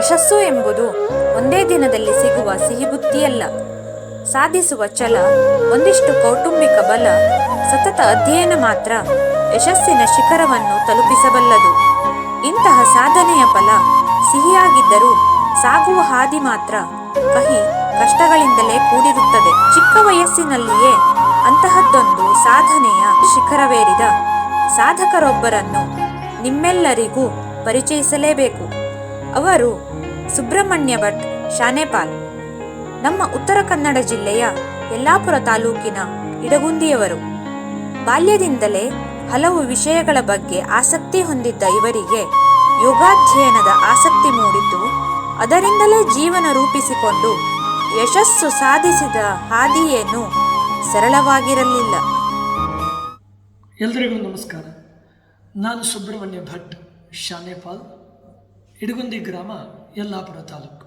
ಯಶಸ್ಸು ಎಂಬುದು ಒಂದೇ ದಿನದಲ್ಲಿ ಸಿಗುವ ಸಿಹಿಬುತ್ತಿಯಲ್ಲ. ಸಾಧಿಸುವ ಛಲ, ಒಂದಿಷ್ಟು ಕೌಟುಂಬಿಕ ಬಲ, ಸತತ ಅಧ್ಯಯನ ಮಾತ್ರ ಯಶಸ್ಸಿನ ಶಿಖರವನ್ನು ತಲುಪಿಸಬಲ್ಲದು. ಇಂತಹ ಸಾಧನೆಯ ಫಲ ಸಿಹಿಯಾಗಿದ್ದರೂ ಸಾಗುವ ಹಾದಿ ಮಾತ್ರ ಕಹಿ ಕಷ್ಟಗಳಿಂದಲೇ ಕೂಡಿರುತ್ತದೆ. ಚಿಕ್ಕ ವಯಸ್ಸಿನಲ್ಲಿಯೇ ಅಂತಹದ್ದೊಂದು ಸಾಧನೆಯ ಶಿಖರವೇರಿದ ಸಾಧಕರೊಬ್ಬರನ್ನು ನಿಮ್ಮೆಲ್ಲರಿಗೂ ಪರಿಚಯಿಸಲೇಬೇಕು. ಅವರು ಸುಬ್ರಹ್ಮಣ್ಯ ಭಟ್ ಶಾನೇಪಾಲ್ ನಮ್ಮ ಉತ್ತರ ಕನ್ನಡ ಜಿಲ್ಲೆಯ ಯಲ್ಲಾಪುರ ತಾಲೂಕಿನ ಇಡಗುಂದಿಯವರು. ಬಾಲ್ಯದಿಂದಲೇ ಹಲವು ವಿಷಯಗಳ ಬಗ್ಗೆ ಆಸಕ್ತಿ ಹೊಂದಿದ್ದ ಇವರಿಗೆ ಯೋಗಾಧ್ಯಯನದ ಆಸಕ್ತಿ ಮೂಡಿದ್ದು, ಅದರಿಂದಲೇ ಜೀವನ ರೂಪಿಸಿಕೊಂಡು ಯಶಸ್ಸು ಸಾಧಿಸಿದ ಹಾದಿಯೇನು ಸರಳವಾಗಿರಲಿಲ್ಲ. ಎಲ್ರಿಗೂ ನಮಸ್ಕಾರ. ನಾನು ಸುಬ್ರಹ್ಮಣ್ಯ ಭಟ್ ಶಾನೇಪಾಲ್ ಇಡಗುಂದಿ ಗ್ರಾಮ, ಯಲ್ಲಾಪುರ ತಾಲೂಕು.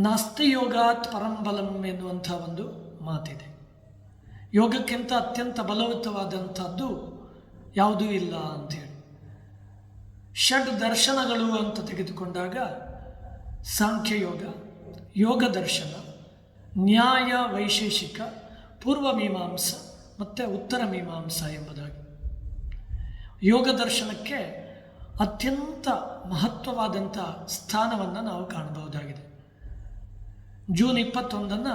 ನಾಸ್ತಿ ಯೋಗಾತ್ ಪರಂಬಲಂ ಎನ್ನುವಂಥ ಒಂದು ಮಾತಿದೆ. ಯೋಗಕ್ಕಿಂತ ಅತ್ಯಂತ ಬಲವತ್ತವಾದಂಥದ್ದು ಯಾವುದೂ ಇಲ್ಲ ಅಂಥೇಳಿ. ಷಡ್ ದರ್ಶನಗಳು ಅಂತ ತೆಗೆದುಕೊಂಡಾಗ ಸಾಂಖ್ಯಯೋಗ ಯೋಗ ದರ್ಶನ, ನ್ಯಾಯ ವೈಶೇಷಿಕ, ಪೂರ್ವ ಮೀಮಾಂಸ ಮತ್ತು ಉತ್ತರ ಮೀಮಾಂಸ ಎಂಬುದಾಗಿ. ಯೋಗ ದರ್ಶನಕ್ಕೆ ಅತ್ಯಂತ ಮಹತ್ವವಾದಂಥ ಸ್ಥಾನವನ್ನು ನಾವು ಕಾಣಬಹುದಾಗಿದೆ. ಜೂನ್ ಇಪ್ಪತ್ತೊಂದನ್ನು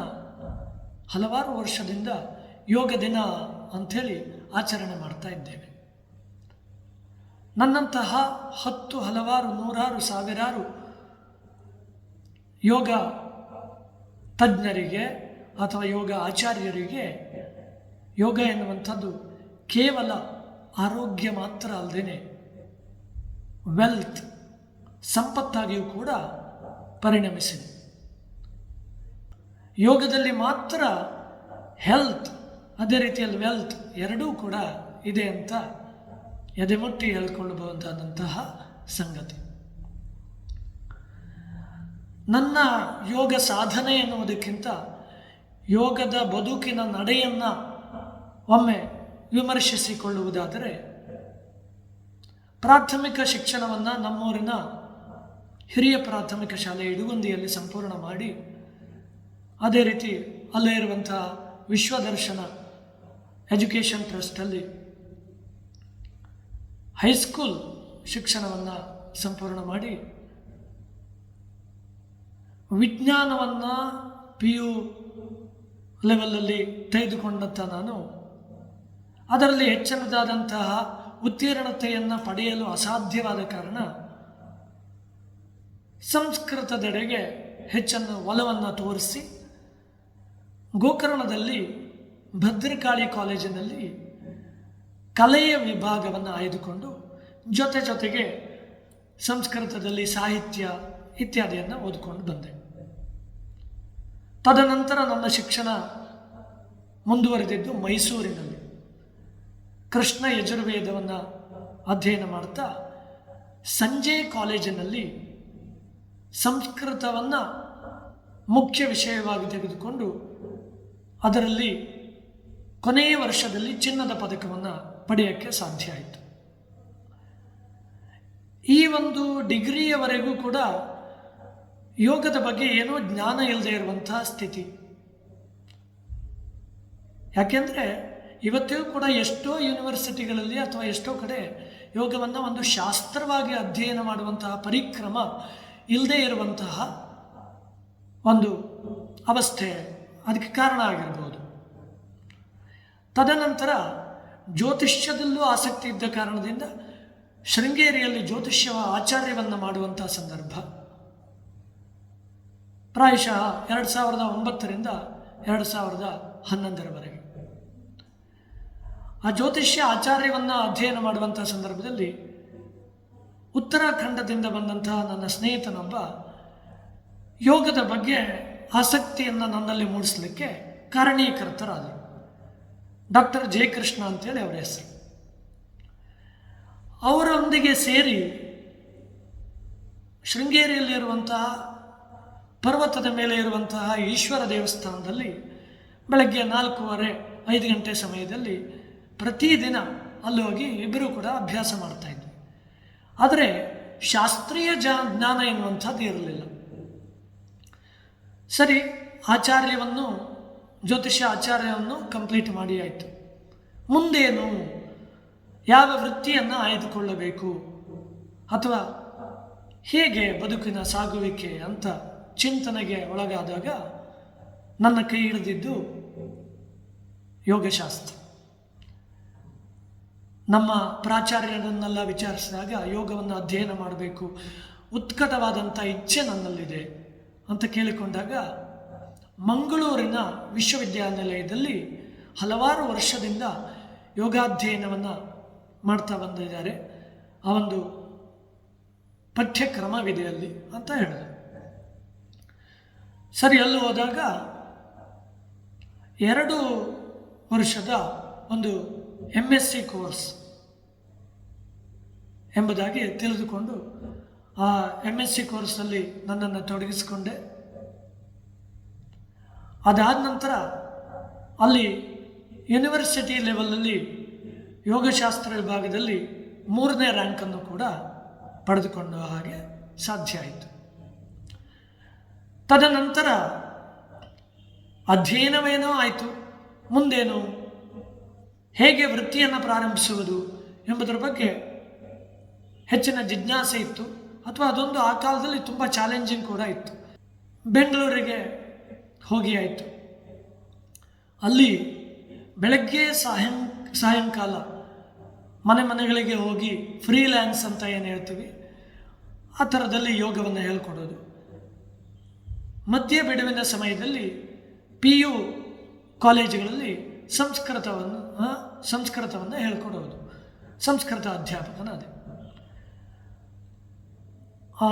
ಹಲವಾರು ವರ್ಷದಿಂದ ಯೋಗ ದಿನ ಅಂಥೇಳಿ ಆಚರಣೆ ಮಾಡ್ತಾ ಇದ್ದೇವೆ. ನನ್ನಂತಹ ಹತ್ತು ಹಲವಾರು ನೂರಾರು ಸಾವಿರಾರು ಯೋಗ ತಜ್ಞರಿಗೆ ಅಥವಾ ಯೋಗ ಆಚಾರ್ಯರಿಗೆ ಯೋಗ ಎನ್ನುವಂಥದ್ದು ಕೇವಲ ಆರೋಗ್ಯ ಮಾತ್ರ ಅಲ್ಲದೆ ವೆಲ್ತ್ ಸಂಪತ್ತಾಗಿಯೂ ಕೂಡ ಪರಿಣಮಿಸಿದೆ. ಯೋಗದಲ್ಲಿ ಮಾತ್ರ ಹೆಲ್ತ್ ಅದೇ ರೀತಿಯಲ್ಲಿ ವೆಲ್ತ್ ಎರಡೂ ಕೂಡ ಇದೆ ಅಂತ ಎದೆಮುಟ್ಟಿ ಹೇಳ್ಕೊಳ್ಳಬಹುದಾದಂತಹ ಸಂಗತಿ. ನನ್ನ ಯೋಗ ಸಾಧನೆ ಎನ್ನುವುದಕ್ಕಿಂತ ಯೋಗದ ಬದುಕಿನ ನಡೆಯನ್ನು ಒಮ್ಮೆ ವಿಮರ್ಶಿಸಿಕೊಳ್ಳುವುದಾದರೆ ಪ್ರಾಥಮಿಕ ಶಿಕ್ಷಣವನ್ನು ನಮ್ಮೂರಿನ ಹಿರಿಯ ಪ್ರಾಥಮಿಕ ಶಾಲೆ ಇಡುಗುಂದಿಯಲ್ಲಿ ಸಂಪೂರ್ಣ ಮಾಡಿ, ಅದೇ ರೀತಿ ಅಲ್ಲೇ ಇರುವಂತಹ ವಿಶ್ವದರ್ಶನ ಎಜುಕೇಷನ್ ಟ್ರಸ್ಟಲ್ಲಿ ಹೈಸ್ಕೂಲ್ ಶಿಕ್ಷಣವನ್ನು ಸಂಪೂರ್ಣ ಮಾಡಿ, ವಿಜ್ಞಾನವನ್ನು ಪಿ ಯು ಲೆವೆಲಲ್ಲಿ ತೆಗೆದುಕೊಂಡಂಥ ನಾನು, ಅದರಲ್ಲಿ ಹೆಚ್ಚಿನದಾದಂತಹ ಉತ್ತೀರ್ಣತೆಯನ್ನು ಪಡೆಯಲು ಅಸಾಧ್ಯವಾದ ಕಾರಣ ಸಂಸ್ಕೃತದೆಡೆಗೆ ಹೆಚ್ಚನ್ನು ಒಲವನ್ನು ತೋರಿಸಿ ಗೋಕರ್ಣದಲ್ಲಿ ಭದ್ರಕಾಳಿ ಕಾಲೇಜಿನಲ್ಲಿ ಕಲೆಯ ವಿಭಾಗವನ್ನು ಆಯ್ದುಕೊಂಡು ಜೊತೆ ಜೊತೆಗೆ ಸಂಸ್ಕೃತದಲ್ಲಿ ಸಾಹಿತ್ಯ ಇತ್ಯಾದಿಯನ್ನು ಓದಿಕೊಂಡು ಬಂದೆ. ತದನಂತರ ನನ್ನ ಶಿಕ್ಷಣ ಮುಂದುವರೆದಿದ್ದು ಮೈಸೂರಿನಲ್ಲಿ. ಕೃಷ್ಣ ಯಜುರ್ವೇದವನ್ನು ಅಧ್ಯಯನ ಮಾಡ್ತಾ ಸಂಜೆ ಕಾಲೇಜಿನಲ್ಲಿ ಸಂಸ್ಕೃತವನ್ನು ಮುಖ್ಯ ವಿಷಯವಾಗಿ ತೆಗೆದುಕೊಂಡು ಅದರಲ್ಲಿ ಕೊನೆಯ ವರ್ಷದಲ್ಲಿ ಚಿನ್ನದ ಪದಕವನ್ನು ಪಡೆಯೋಕ್ಕೆ ಸಾಧ್ಯ ಆಯಿತು. ಈ ಒಂದು ಡಿಗ್ರಿಯವರೆಗೂ ಕೂಡ ಯೋಗದ ಬಗ್ಗೆ ಏನೋ ಜ್ಞಾನ ಇಲ್ಲದೆ ಇರುವಂತಹ ಸ್ಥಿತಿ. ಯಾಕೆಂದರೆ ಇವತ್ತಿಗೂ ಕೂಡ ಎಷ್ಟೋ ಯೂನಿವರ್ಸಿಟಿಗಳಲ್ಲಿ ಅಥವಾ ಎಷ್ಟೋ ಕಡೆ ಯೋಗವನ್ನು ಒಂದು ಶಾಸ್ತ್ರವಾಗಿ ಅಧ್ಯಯನ ಮಾಡುವಂತಹ ಪರಿಕ್ರಮ ಇಲ್ಲದೆ ಇರುವಂತಹ ಒಂದು ಅವಸ್ಥೆ ಅದಕ್ಕೆ ಕಾರಣ ಆಗಿರ್ಬೋದು. ತದನಂತರ ಜ್ಯೋತಿಷ್ಯದಲ್ಲೂ ಆಸಕ್ತಿ ಇದ್ದ ಕಾರಣದಿಂದ ಶೃಂಗೇರಿಯಲ್ಲಿ ಜ್ಯೋತಿಷ್ಯ ಆಚಾರ್ಯವನ್ನು ಮಾಡುವಂತಹ ಸಂದರ್ಭ. ಪ್ರಾಯಶಃ ಎರಡು ಸಾವಿರದ ಒಂಬತ್ತರಿಂದ ಎರಡು ಸಾವಿರದ ಹನ್ನೊಂದರವರೆಗೆ. ಆ ಜ್ಯೋತಿಷ್ಯ ಆಚಾರ್ಯವನ್ನು ಅಧ್ಯಯನ ಮಾಡುವಂಥ ಸಂದರ್ಭದಲ್ಲಿ ಉತ್ತರಾಖಂಡದಿಂದ ಬಂದಂತಹ ನನ್ನ ಸ್ನೇಹಿತನೊಬ್ಬ ಯೋಗದ ಬಗ್ಗೆ ಆಸಕ್ತಿಯನ್ನು ನನ್ನಲ್ಲಿ ಮೂಡಿಸಲಿಕ್ಕೆ ಕಾರಣೀಕರ್ತರಾದರು ಡಾಕ್ಟರ್ ಜಯಕೃಷ್ಣ ಅಂತೇಳಿ ಅವರ ಹೆಸರು. ಅವರೊಂದಿಗೆ ಸೇರಿ ಶೃಂಗೇರಿಯಲ್ಲಿರುವಂತಹ ಪರ್ವತದ ಮೇಲೆ ಇರುವಂತಹ ಈಶ್ವರ ದೇವಸ್ಥಾನದಲ್ಲಿ ಬೆಳಗ್ಗೆ ನಾಲ್ಕೂವರೆ ಐದು ಗಂಟೆ ಸಮಯದಲ್ಲಿ ಪ್ರತಿದಿನ ಅಲ್ಲಿ ಹೋಗಿ ಇಬ್ಬರೂ ಕೂಡ ಅಭ್ಯಾಸ ಮಾಡ್ತಾ ಇದ್ವಿ. ಆದರೆ ಶಾಸ್ತ್ರೀಯ ಜಾ, ಜ್ಞಾನ ಎನ್ನುವಂಥದ್ದು ಇರಲಿಲ್ಲ. ಸರಿ, ಆಚಾರ್ಯವನ್ನು, ಜ್ಯೋತಿಷ್ಯ ಆಚಾರ್ಯವನ್ನು ಕಂಪ್ಲೀಟ್ ಮಾಡಿ ಆಯಿತು. ಮುಂದೇನು ಯಾವ ವೃತ್ತಿಯನ್ನು ಆಯ್ದುಕೊಳ್ಳಬೇಕು ಅಥವಾ ಹೇಗೆ ಬದುಕಿನ ಸಾಗುವಿಕೆ ಅಂತ ಚಿಂತನೆಗೆ ಒಳಗಾದಾಗ ನನ್ನ ಕೈ ಹಿಡಿದಿದ್ದು ಯೋಗಶಾಸ್ತ್ರ. ನಮ್ಮ ಪ್ರಾಚಾರ್ಯರನ್ನೆಲ್ಲ ವಿಚಾರಿಸಿದಾಗ ಯೋಗವನ್ನು ಅಧ್ಯಯನ ಮಾಡಬೇಕು. ಉತ್ಕಟವಾದಂಥ ಇಚ್ಛೆ ನನ್ನಲ್ಲಿದೆ ಅಂತ ಕೇಳಿಕೊಂಡಾಗ ಮಂಗಳೂರಿನ ವಿಶ್ವವಿದ್ಯಾನಿಲಯದಲ್ಲಿ ಹಲವಾರು ವರ್ಷದಿಂದ ಯೋಗಾಧ್ಯಯನವನ್ನು ಮಾಡ್ತಾ ಬಂದಿದ್ದಾರೆ. ಆ ಒಂದು ಪಠ್ಯಕ್ರಮವಿದೆ ಅಲ್ಲಿ ಅಂತ ಹೇಳಿದೆ ಸರಿ, ಅಲ್ಲಿ ಹೋದಾಗ ಎರಡು ವರ್ಷದ ಒಂದು ಎಂ ಎಸ್ ಸಿ ಕೋರ್ಸ್ ಎಂಬುದಾಗಿ ತಿಳಿದುಕೊಂಡು ಆ ಎಂ ಎಸ್ ಸಿ ಕೋರ್ಸಲ್ಲಿ ನನ್ನನ್ನು ತೊಡಗಿಸಿಕೊಂಡೆ. ಅದಾದ ನಂತರ ಅಲ್ಲಿ ಯೂನಿವರ್ಸಿಟಿ ಲೆವೆಲಲ್ಲಿ ಯೋಗಶಾಸ್ತ್ರ ವಿಭಾಗದಲ್ಲಿ ಮೂರನೇ ರ್ಯಾಂಕನ್ನು ಕೂಡ ಪಡೆದುಕೊಂಡು ಹಾಗೆ ಸಾಧ್ಯ ಆಯಿತು. ತದನಂತರ ಅಧ್ಯಯನವೇನೋ ಆಯಿತು. ಮುಂದೇನು ಹೇಗೆ ವೃತ್ತಿಯನ್ನು ಪ್ರಾರಂಭಿಸುವುದು ಎಂಬುದರ ಬಗ್ಗೆ ಹೆಚ್ಚಿನ ಜಿಜ್ಞಾಸೆ ಇತ್ತು. ಅಥವಾ ಅದೊಂದು ಆ ಕಾಲದಲ್ಲಿ ತುಂಬ ಚಾಲೆಂಜಿಂಗ್ ಕೂಡ ಇತ್ತು. ಬೆಂಗಳೂರಿಗೆ ಹೋಗಿ ಆಯಿತು. ಅಲ್ಲಿ ಬೆಳಗ್ಗೆ ಸಾಯಂ, ಸಾಯಂಕಾಲ ಮನೆ ಮನೆಗಳಿಗೆ ಹೋಗಿ ಫ್ರೀಲ್ಯಾನ್ಸ್ ಅಂತ ಏನು ಹೇಳ್ತೀವಿ? ಆ ಥರದಲ್ಲಿ ಯೋಗವನ್ನು ಹೇಳ್ಕೊಡೋದು. ಮಧ್ಯ ಬಿಡುವಿನ ಸಮಯದಲ್ಲಿ ಪಿ ಯು ಕಾಲೇಜುಗಳಲ್ಲಿ ಸಂಸ್ಕೃತವನ್ನು ಸಂಸ್ಕೃತವನ್ನು ಹೇಳ್ಕೊಡೋದು. ಸಂಸ್ಕೃತ ಅಧ್ಯಾಪಕನಾದೆ ಆ,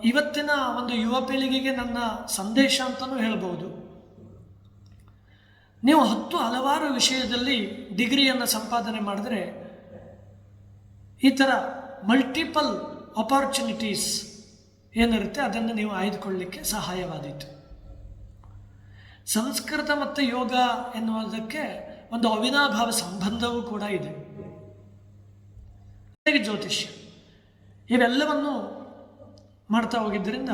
ಇವತ್ತಿನ ಒಂದು ಯುವ ಪೀಳಿಗೆಗೆ ನನ್ನ ಸಂದೇಶ ಅಂತಲೂ ಹೇಳ್ಬೋದು. ನೀವು ಹತ್ತು ಹಲವಾರು ವಿಷಯದಲ್ಲಿ ಡಿಗ್ರಿಯನ್ನು ಸಂಪಾದನೆ ಮಾಡಿದ್ರೆ ಈ ಥರ ಮಲ್ಟಿಪಲ್ ಅಪಾರ್ಚುನಿಟೀಸ್ ಏನಿರುತ್ತೆ ಅದನ್ನು ನೀವು ಆಯ್ದುಕೊಳ್ಳಲಿಕ್ಕೆ ಸಹಾಯವಾದೀತು. ಸಂಸ್ಕೃತ ಮತ್ತು ಯೋಗ ಎನ್ನುವುದಕ್ಕೆ ಒಂದು ಅವಿನಾಭಾವ ಸಂಬಂಧವೂ ಕೂಡ ಇದೆ. ಜ್ಯೋತಿಷ್ಯ? ಇವೆಲ್ಲವನ್ನು ಮಾಡ್ತಾ ಹೋಗಿದ್ದರಿಂದ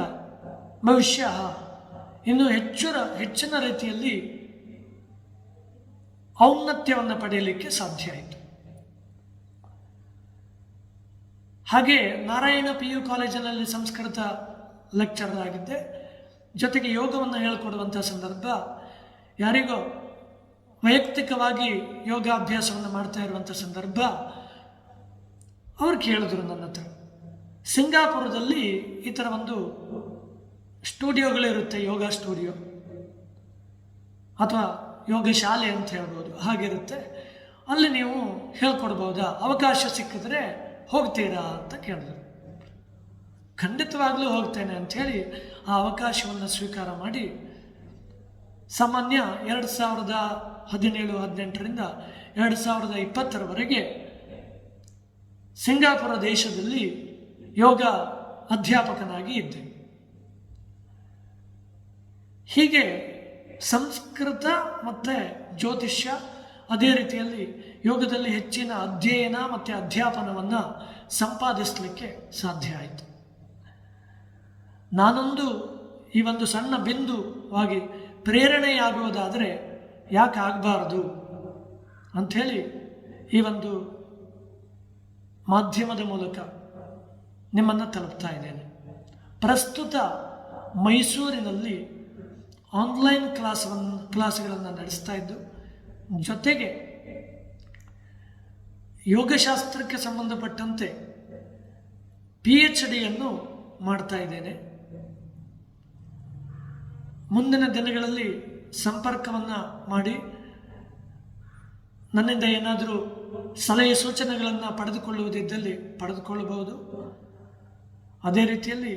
ಭವಿಷ್ಯ ಇನ್ನೂ ಹೆಚ್ಚು ಹೆಚ್ಚಿನ ರೀತಿಯಲ್ಲಿ ಔನ್ನತ್ಯವನ್ನು ಪಡೆಯಲಿಕ್ಕೆ ಸಾಧ್ಯ ಆಯಿತು. ಹಾಗೆ ನಾರಾಯಣ ಪಿ ಯು ಕಾಲೇಜಿನಲ್ಲಿ ಸಂಸ್ಕೃತ ಲೆಕ್ಚರರ್ ಆಗಿದ್ದೆ. ಜೊತೆಗೆ ಯೋಗವನ್ನು ಹೇಳಿಕೊಡುವಂಥ ಸಂದರ್ಭ ಯಾರಿಗೋ ವೈಯಕ್ತಿಕವಾಗಿ ಯೋಗಾಭ್ಯಾಸವನ್ನು ಮಾಡ್ತಾ ಇರುವಂಥ ಸಂದರ್ಭ, ಅವ್ರು ಕೇಳಿದ್ರು ನನ್ನ ಹತ್ರ ಸಿಂಗಾಪುರದಲ್ಲಿ ಈ ಥರ ಒಂದು ಸ್ಟುಡಿಯೋಗಳಿರುತ್ತೆ ಯೋಗ ಸ್ಟುಡಿಯೋ. ಅಥವಾ ಯೋಗ ಶಾಲೆ ಅಂತ ಹೇಳ್ಬೋದು, ಹಾಗಿರುತ್ತೆ. ಅಲ್ಲಿ ನೀವು ಹೇಳ್ಕೊಡ್ಬೋದಾ? ಅವಕಾಶ ಸಿಕ್ಕಿದ್ರೆ ಹೋಗ್ತೀರಾ ಅಂತ ಕೇಳಿದ್ರು. ಖಂಡಿತವಾಗಲೂ ಹೋಗ್ತೇನೆ ಅಂಥೇಳಿ ಆ ಅವಕಾಶವನ್ನು ಸ್ವೀಕಾರ ಮಾಡಿ, ಸಾಮಾನ್ಯ ಎರಡು ಸಾವಿರದ ಹದಿನೇಳು, ಹದಿನೆಂಟರಿಂದ ಎರಡು ಸಾವಿರದ ಇಪ್ಪತ್ತರವರೆಗೆ ಸಿಂಗಾಪುರ ದೇಶದಲ್ಲಿ ಯೋಗ ಅಧ್ಯಾಪಕನಾಗಿ ಇದ್ದೆ. ಹೀಗೆ ಸಂಸ್ಕೃತ ಮತ್ತು ಜ್ಯೋತಿಷ್ಯ ಅದೇ ರೀತಿಯಲ್ಲಿ ಯೋಗದಲ್ಲಿ ಹೆಚ್ಚಿನ ಅಧ್ಯಯನ ಮತ್ತು ಅಧ್ಯಾಪನವನ್ನು ಸಂಪಾದಿಸಲಿಕ್ಕೆ ಸಾಧ್ಯ ಆಯಿತು. ನಾನೊಂದು ಈ ಒಂದು ಸಣ್ಣ ಬಿಂದುವಾಗಿ ಪ್ರೇರಣೆಯಾಗುವುದಾದರೆ ಯಾಕೆ ಆಗಬಾರ್ದು ಅಂಥೇಳಿ ಈ ಒಂದು ಮಾಧ್ಯಮದ ಮೂಲಕ ನಿಮ್ಮನ್ನು ತಲುಪ್ತಾ ಇದ್ದೇನೆ. ಪ್ರಸ್ತುತ ಮೈಸೂರಿನಲ್ಲಿ ಆನ್ಲೈನ್ ಕ್ಲಾಸ್ ಕ್ಲಾಸ್ಗಳನ್ನು ನಡೆಸ್ತಾ ಇದ್ದು, ಜೊತೆಗೆ ಯೋಗಶಾಸ್ತ್ರಕ್ಕೆ ಸಂಬಂಧಪಟ್ಟಂತೆ ಪಿ ಎಚ್ ಡಿಯನ್ನು ಮಾಡ್ತಾ ಇದ್ದೇನೆ. ಮುಂದಿನ ದಿನಗಳಲ್ಲಿ ಸಂಪರ್ಕವನ್ನು ಮಾಡಿ ನನ್ನಿಂದ ಏನಾದರೂ ಸಲಹೆ ಸೂಚನೆಗಳನ್ನು ಪಡೆದುಕೊಳ್ಳುವುದಿದ್ದಲ್ಲಿ ಪಡೆದುಕೊಳ್ಳಬಹುದು. ಅದೇ ರೀತಿಯಲ್ಲಿ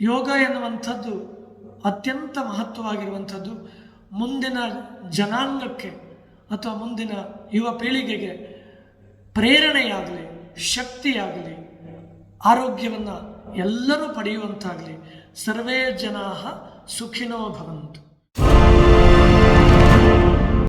ಯೋಗ ಎನ್ನುವಂಥದ್ದು ಅತ್ಯಂತ ಮಹತ್ವವಾಗಿರುವಂಥದ್ದು. ಮುಂದಿನ ಜನಾಂಗಕ್ಕೆ ಅಥವಾ ಮುಂದಿನ ಯುವ ಪೀಳಿಗೆಗೆ ಪ್ರೇರಣೆಯಾಗಲಿ, ಶಕ್ತಿಯಾಗಲಿ, ಆರೋಗ್ಯವನ್ನು ಎಲ್ಲರೂ ಪಡೆಯುವಂತಾಗಲಿ. ಸರ್ವೇ ಜನಾ ಸುಖಿನೋ ಭವಂತು.